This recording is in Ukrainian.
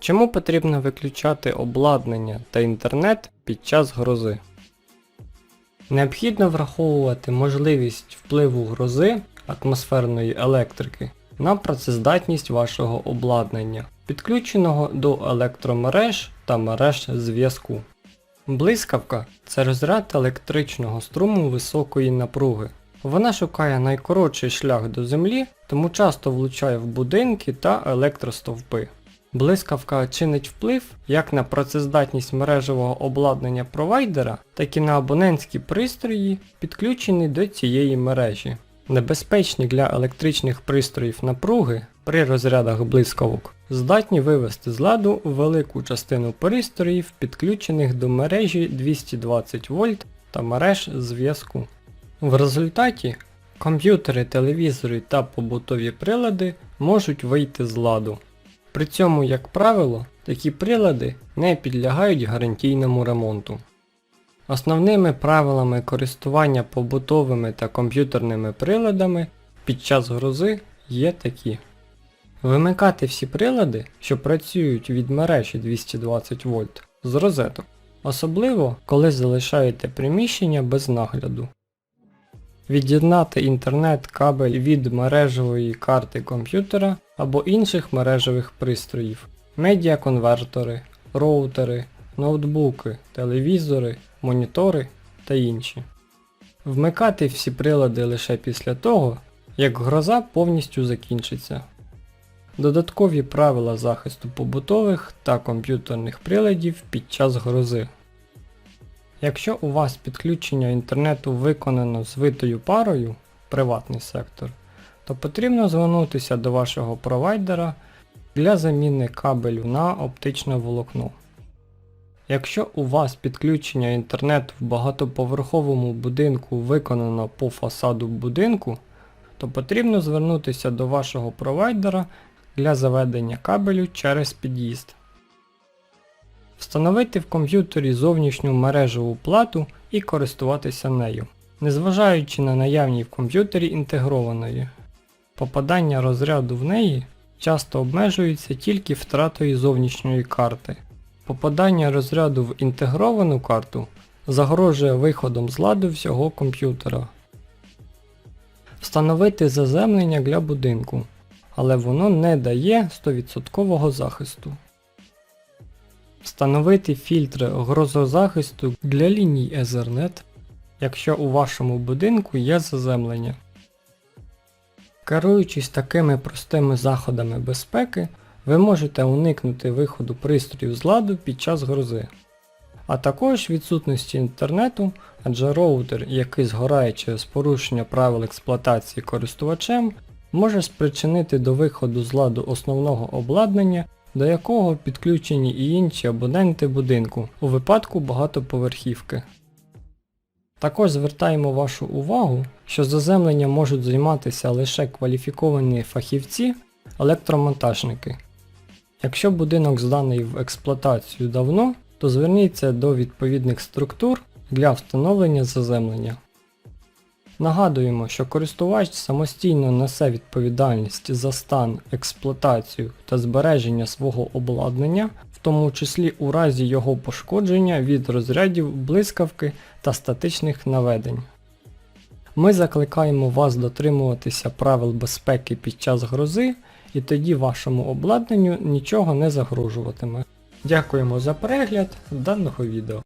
Чому потрібно виключати обладнання та інтернет під час грози? Необхідно враховувати можливість впливу грози атмосферної електрики на працездатність вашого обладнання, підключеного до електромереж та мереж зв'язку. Блискавка це розряд електричного струму високої напруги. Вона шукає найкоротший шлях до землі, тому часто влучає в будинки та електростовпи. Блискавка чинить вплив як на працездатність мережевого обладнання провайдера, так і на абонентські пристрої, підключені до цієї мережі. Небезпечні для електричних пристроїв напруги при розрядах блискавок здатні вивести з ладу велику частину пристроїв, підключених до мережі 220 вольт та мереж зв'язку. В результаті комп'ютери, телевізори та побутові прилади можуть вийти з ладу. При цьому, як правило, такі прилади не підлягають гарантійному ремонту. Основними правилами користування побутовими та комп'ютерними приладами під час грози є такі. Вимикати всі прилади, що працюють від мережі 220 вольт з розеток, особливо коли залишаєте приміщення без нагляду. Від'єднати інтернет-кабель від мережевої карти комп'ютера або інших мережевих пристроїв, медіаконвертори, роутери, ноутбуки, телевізори, монітори та інші. Вмикати всі прилади лише після того, як гроза повністю закінчиться. Додаткові правила захисту побутових та комп'ютерних приладів під час грози. Якщо у вас підключення інтернету виконано з витою парою, приватний сектор, то потрібно звернутися до вашого провайдера для заміни кабелю на оптичне волокно. Якщо у вас підключення інтернету в багатоповерховому будинку виконано по фасаду будинку, то потрібно звернутися до вашого провайдера для заведення кабелю через під'їзд. Встановити в комп'ютері зовнішню мережеву плату і користуватися нею, незважаючи на наявні в комп'ютері інтегрованої. Попадання розряду в неї часто обмежується тільки втратою зовнішньої карти. Попадання розряду в інтегровану карту загрожує виходом з ладу всього комп'ютера. Встановити заземлення для будинку, але воно не дає 100% захисту. Встановити фільтри грозозахисту для ліній Ethernet, якщо у вашому будинку є заземлення. Керуючись такими простими заходами безпеки, ви можете уникнути виходу пристроїв з ладу під час грози. А також відсутності інтернету, адже роутер, який згорає через порушення правил експлуатації користувачем, може спричинити до виходу з ладу основного обладнання, до якого підключені і інші абоненти будинку у випадку багатоповерхівки. Також звертаємо вашу увагу, що заземлення можуть займатися лише кваліфіковані фахівці, електромонтажники. Якщо будинок зданий в експлуатацію давно, то зверніться до відповідних структур для встановлення заземлення. Нагадуємо, що користувач самостійно несе відповідальність за стан, експлуатацію та збереження свого обладнання, в тому числі у разі його пошкодження від розрядів блискавки та статичних наведень. Ми закликаємо вас дотримуватися правил безпеки під час грози, і тоді вашому обладнанню нічого не загрожуватиме. Дякуємо за перегляд даного відео.